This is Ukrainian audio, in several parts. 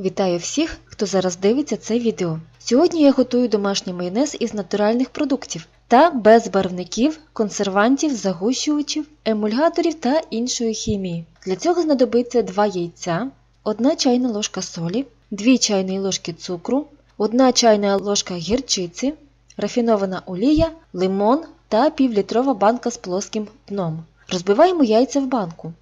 Вітаю всіх, хто зараз дивиться це відео. Сьогодні я готую домашній майонез із натуральних продуктів та без барвників, консервантів, загущувачів, емульгаторів та іншої хімії. Для цього знадобиться 2 яйця, 1 чайна ложка солі, 2 чайні ложки цукру, 1 чайна ложка гірчиці, рафінована олія, лимон та півлітрова банка з плоским дном. Розбиваємо яйця в банку.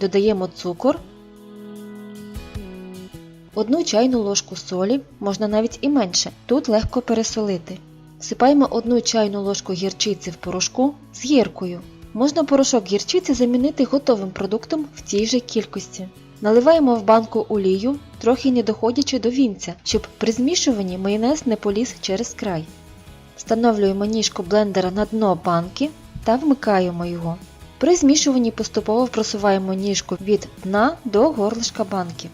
Додаємо цукор, одну чайну ложку солі, можна навіть і менше, тут легко пересолити. Всипаємо одну чайну ложку гірчиці в порошку з гіркою. Можна порошок гірчиці замінити готовим продуктом в тій же кількості. Наливаємо в банку олію, трохи не доходячи до вінця, щоб при змішуванні майонез не поліз через край. Встановлюємо ніжку блендера на дно банки та вмикаємо його. При змішуванні поступово просуваємо ніжку від дна до горлишка банки.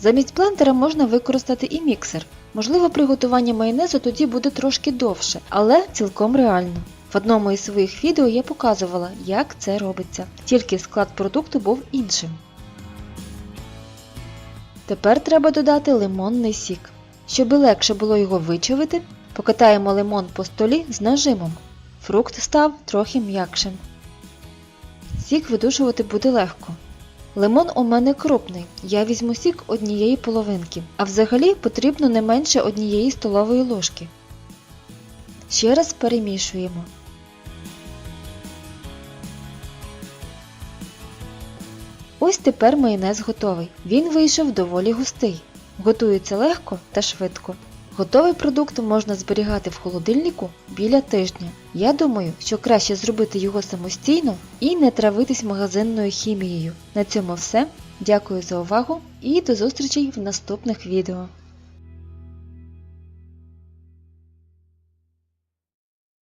Замість блендера можна використати і міксер. Можливо, приготування майонезу тоді буде трошки довше, але цілком реально. В одному із своїх відео я показувала, як це робиться, тільки склад продукту був іншим. Тепер треба додати лимонний сік. Щоб легше було його вичавити, покатаємо лимон по столі з нажимом. Фрукт став трохи м'якшим. Сік видушувати буде легко. Лимон у мене крупний, я візьму сік однієї половинки, а взагалі потрібно не менше однієї столової ложки. Ще раз перемішуємо. Ось тепер майонез готовий. Він вийшов доволі густий. Готується легко та швидко. Готовий продукт можна зберігати в холодильнику біля тижня. Я думаю, що краще зробити його самостійно і не травитись магазинною хімією. На цьому все. Дякую за увагу і до зустрічей в наступних відео.